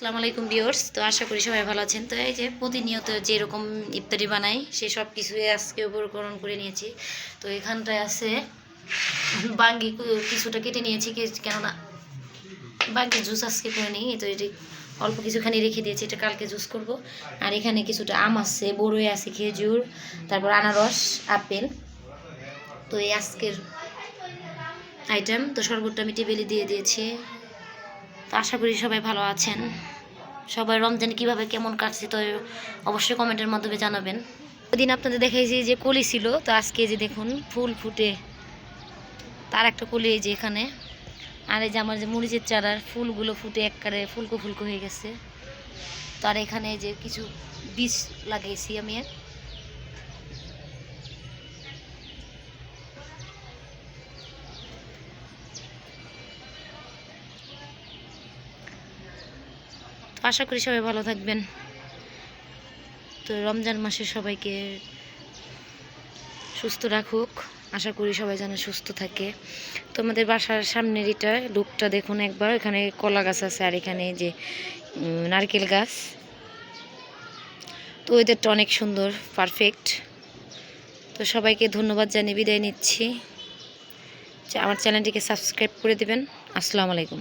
আসসালামু আলাইকুম বিয়র্স তো আশা করি সবাই ভালো আছেন। তো এই যে প্রতিনিয়ত যেরকম ইফতারি বানাই সে সব কিছুই আজকে উপকরণ করে নিয়েছি। তো এখানটায় আছে বাঙ্গি কিছুটা কেটে নিয়েছি কেননা বাঙ্গি জুস আজকে করে নিই তো এটি অল্প কিছুখানি রেখে দিয়েছি, এটা কালকে জুস করব। আর এখানে কিছুটা আম আছে, বড়ই আছে, খেজুর, তারপর আনারস, আপেল। তো এই আজকের আইটেম তো শরবতটা আমি টেবিলে দিয়ে দিয়েছি। তো আশা করি সবাই ভালো আছেন। সবাই রমজান কীভাবে কেমন কাটছে তো অবশ্যই কমেন্টের মাধ্যমে জানাবেন। ওদিন আপনাদের দেখাইছি যে কলি ছিল, তো আজকে যে দেখুন, ফুল ফুটে। তার একটা কলি এই যে এখানে। আর এই যে আমার যে মরিচের চারার ফুলগুলো ফুটে এককারে ফুলকো ফুলকো হয়ে গেছে। তো আর এখানে যে কিছু বীজ লাগিয়েছি আমি। তো আশা করি সবাই ভালো থাকবেন। তো রমজান মাসে সবাইকে সুস্থ রাখুক। আশা করি সবাই যেন সুস্থ থাকে। তো আমাদের বাসার সামনের এটা লুকটা দেখুন একবার। এখানে কলা গাছ আছে আর এখানে যে নারকেল গাছ। তো ওয়েদারটা অনেক সুন্দর পারফেক্ট তো সবাইকে ধন্যবাদ জানিয়ে বিদায় নিচ্ছি। আমার চ্যানেলটিকে সাবস্ক্রাইব করে দেবেন। আসসালামু আলাইকুম।